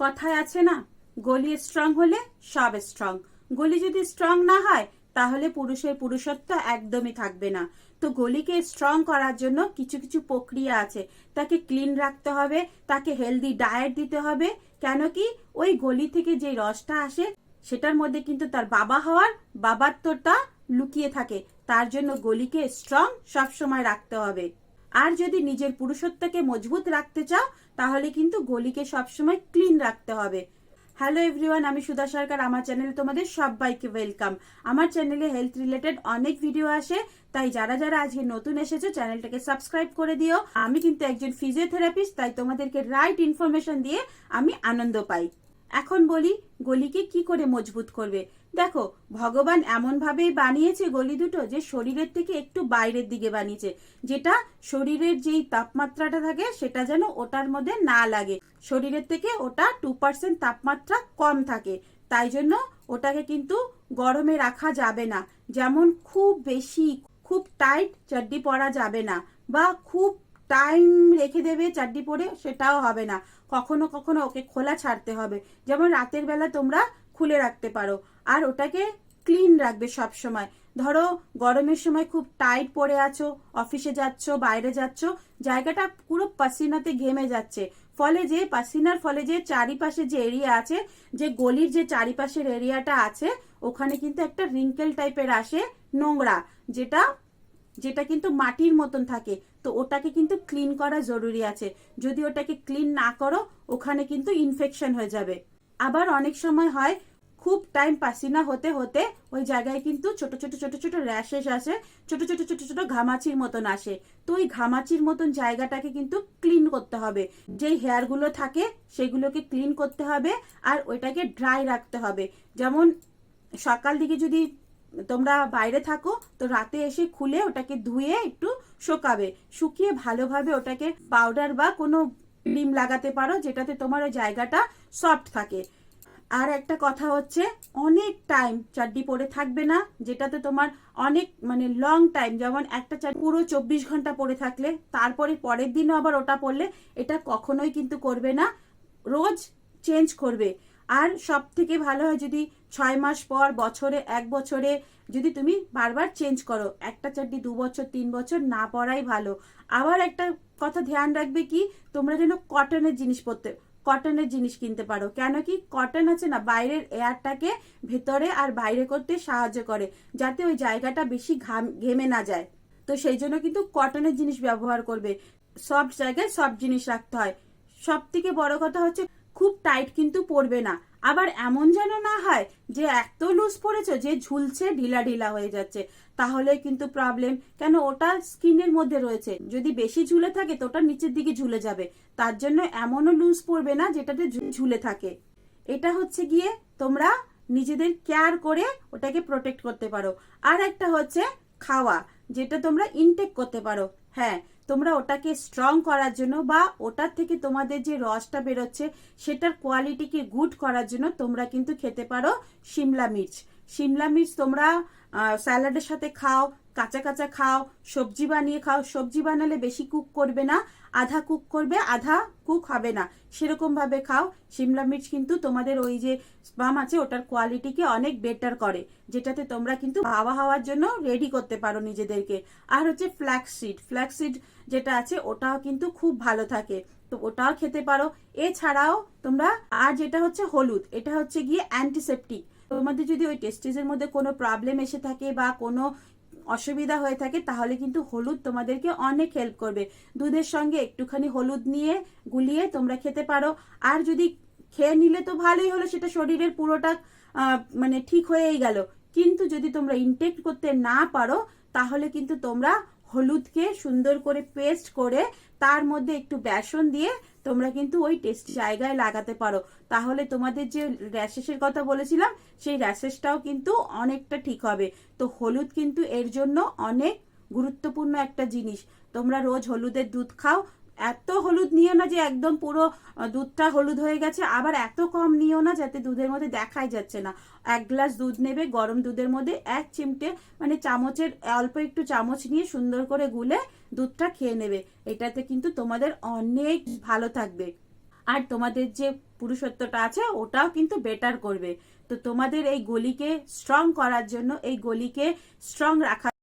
কথায় আছে না, গলি স্ট্রং হলে সব স্ট্রং গলি যদি স্ট্রং না হয়, তাহলে পুরুষের পুরুষত্ব একদমই থাকবে না। তো গলিকে স্ট্রং করার জন্য কিছু কিছু প্রক্রিয়া আছে। তাকে ক্লিন রাখতে হবে, তাকে হেলদি ডায়েট দিতে হবে। কেন কি, ওই গলি থেকে যে রসটা আসে, সেটার মধ্যে কিন্তু তার বাবা হওয়ার বাবাত্বটা লুকিয়ে থাকে। তার জন্য গলিকে স্ট্রং সবসময় রাখতে হবে। আর যদি নিজের পুরুষত্বকে মজবুত রাখতে চাও, তাহলে কিন্তু গলিকে সবসময় ক্লিন রাখতে হবে। হ্যালো এভরিওয়ান আমি সুধা সরকার। আমার চ্যানেলে তোমাদের সবাইকে ওয়েলকাম আমার চ্যানেলে হেলথ রিলেটেড অনেক ভিডিও আসে, তাই যারা যারা আজকে নতুন এসেছ, চ্যানেলটাকে সাবস্ক্রাইব করে দিও। আমি কিন্তু একজন ফিজিওথেরাপিস্ট তাই তোমাদেরকে রাইট ইনফরমেশন দিয়ে আমি আনন্দ পাই। এখন বলি, গলিকে কি করে মজবুত করবে? দেখো, ভগবান এমন ভাবেই বানিয়েছে গলি দুটো যে শরীরের থেকে একটু বাইরের দিকে বানিয়েছে। যেটা শরীরের যেই তাপমাত্রাটা থাকে, সেটা যেন ওটার মধ্যে না লাগে। শরীরের থেকে ওটা টু পার্সেন্ট তাপমাত্রা কম থাকে। তাই জন্য ওটাকে কিন্তু গরমে রাখা যাবে না। যেমন খুব বেশি, খুব টাইট চাড্ডি পরা যাবে না। বা খুব টাইম রেখে দেবে চাড্ডি পরে, সেটাও হবে না। কখনো কখনো ওকে খোলা ছাড়তে হবে। যেমন রাতের বেলা তোমরা খুলে রাখতে পারো। আর ওটাকে ক্লিন রাখবে সব সময়। ধরো, গরমের সময় খুব টাইট পরে আছো অফিসে যাচ্ছ, বাইরে যাচ্ছ, জায়গাটা পুরো পাসিনাতে ঘেমে যাচ্ছে। ফলে যে, পাসিনার ফলে যে চারিপাশে যে এরিয়া আছে, যে গলির যে চারিপাশের এরিয়াটা আছে, ওখানে কিন্তু একটা রিঙ্কেল টাইপের আসে নোংরা, যেটা যেটা কিন্তু মাটির মতন থাকে। তো ওটাকে কিন্তু ক্লিন করা জরুরি আছে। যদি ওটাকে ক্লিন না করো, ওখানে কিন্তু ইনফেকশন হয়ে যাবে। আবার অনেক সময় হয় খুব টাইম পাসিনা হতে হতে ওই জায়গায় কিন্তু ছোট ছোট ছোট ছোট র্যাশেস আসে, ছোট ছোট ছোট ছোট ঘামাচির মতন আসে। তো ওই ঘামাচির মতন জায়গাটাকে কিন্তু ক্লিন করতে হবে। যেই হেয়ারগুলো থাকে সেগুলোকে ক্লিন করতে হবে আর ওইটাকে ড্রাই রাখতে হবে। যেমন সকাল দিকে যদি তোমরা বাইরে থাকো, তো রাতে এসে খুলে ওটাকে ধুয়ে একটু শোকাবে। শুকিয়ে ভালোভাবে ওটাকে পাউডার বা কোনো ক্রিম লাগাতে পারো, যেটাতে তোমার ওই জায়গাটা সফট থাকে। আর একটা কথা হচ্ছে, অনেক টাইম চাড্ডি পরে থাকবে না, যেটাতে তোমার অনেক মানে লং টাইম যেমন একটা চাড্ডি পুরো চব্বিশ ঘণ্টা পরে থাকলে, তারপরে পরের দিনও আবার ওটা পরলে এটা কখনোই কিন্তু করবে না, রোজ চেঞ্জ করবে। আর সব থেকে ভালো হয় যদি ছয় মাস পর, বছরে এক বছরে যদি তুমি বারবার চেঞ্জ করো, একটা চারটি দু বছর, তিন বছর না পরাই ভালো। আবার একটা কথা ধ্যান রাখবে কি, তোমরা যেন কটনের জিনিস পরতে কটনের জিনিস কিনতে পারো। কেন কি কটন আছে না, বাইরের এয়ারটাকে ভেতরে আর বাইরে করতে সাহায্য করে, যাতে ওই জায়গাটা বেশি ঘাম, ঘেমে না যায়। তো সেই জন্য কিন্তু কটনের জিনিস ব্যবহার করবে। সব জায়গায় সব জিনিস রাখতে হয়। সব থেকে বড় কথা হচ্ছে খুব টাইট কিন্তু পড়বে না। আবার এমন যেন না হয় যে এত লুজ পড়েছো যে ঝুলছে, ঢিলা ঢিলা হয়ে যাচ্ছে। তাহলে কিন্তু প্রবলেম কেন ওটা স্কিনের মধ্যে রয়েছে। যদি বেশি ঝুলে থাকে তো ওটা নিচের দিকে ঝুলে যাবে। তার জন্য এমনও লুজ পড়বে না যেটাতে ঝুলে থাকে। এটা হচ্ছে গিয়ে তোমরা নিজেদের কেয়ার করে ওটাকে প্রোটেক্ট করতে পারো। আর একটা হচ্ছে খাওয়া, যেটা তোমরা ইনটেক করতে পারো। হ্যাঁ তোমরা ওটাকে স্ট্রং করার জন্য বা ওটার থেকে তোমাদের যে রসটা বেরোচ্ছে, সেটার কোয়ালিটিকে গুড করার জন্য তোমরা কিন্তু খেতে পারো শিমলা মির্চ। শিমলা মির্চ তোমরা স্যালাডের সাথে খাও, কাঁচা কাঁচা খাও, সবজি বানিয়ে খাও। সবজি বানালে বেশি কুক করবে না। আধা কুক করবে, আধা কুক হবে না। সেরকম ভাবে খাও। শিমলা মির্চ কিন্তু তোমাদের ওই যে স্পাম আছে, ওটার কোয়ালিটিকে অনেক বেটার করে, যেটাতে তোমরা কিন্তু হাওয়া হওয়ার জন্য রেডি করতে পারো নিজেদেরকে। আর হচ্ছে ফ্ল্যাক্স সিড ফ্ল্যাক্স সিড যেটা আছে, ওটাও কিন্তু খুব ভালো থাকে। তো ওটাও খেতে পারো। এছাড়াও তোমরা, আর যেটা হচ্ছে হলুদ, এটা হচ্ছে গিয়ে অ্যান্টিসেপটিক তোমাদের যদি ওই টেস্টিসের মধ্যে কোনো প্রবলেম এসে থাকে বা কোনো অসুবিধা হয়ে থাকে, তাহলে কিন্তু হলুদ তোমাদেরকে অনেক হেল্প করবে। দুধের সঙ্গে একটুখানি হলুদ নিয়ে গুলিয়ে তোমরা খেতে পারো। আর যদি খেয়ে নিলে তো ভালোই হলো, সেটা শরীরের পুরোটা মানে ঠিক হয়েই গেল। কিন্তু যদি তোমরা ইনটেক্ট করতে না পারো, তাহলে কিন্তু তোমরা হলুদকে সুন্দর করে পেস্ট করে তার মধ্যে একটু বেসন দিয়ে তোমরা কিন্তু ওই টেস্ট জায়গায় লাগাতে পারো। তাহলে তোমাদের যে র্যাশেসের কথা বলেছিলাম, সেই র্যাশেসটাও কিন্তু অনেকটা ঠিক হবে। তো হলুদ কিন্তু এর জন্য অনেক গুরুত্বপূর্ণ একটা জিনিস। তোমরা রোজ হলুদের দুধ খাও এত হলুদ নিও না যে একদম পুরো দুধটা হলুদ হয়ে গেছে, আবার এত কম নিও না যাতে দুধের মধ্যে দেখাই যাচ্ছে না। এক গ্লাস দুধ নেবে গরম দুধের মধ্যে, এক চিমটে মানে চামচের, অল্প একটু চামচ নিয়ে সুন্দর করে গুলে দুধটা খেয়ে নেবে। এটাতে কিন্তু তোমাদের অনেক ভালো থাকবে। আর তোমাদের যে পুরুষত্বটা আছে, ওটাও কিন্তু বেটার করবে। তো তোমাদের এই গলিকে স্ট্রং করার জন্য, এই গলিকে স্ট্রং রাখার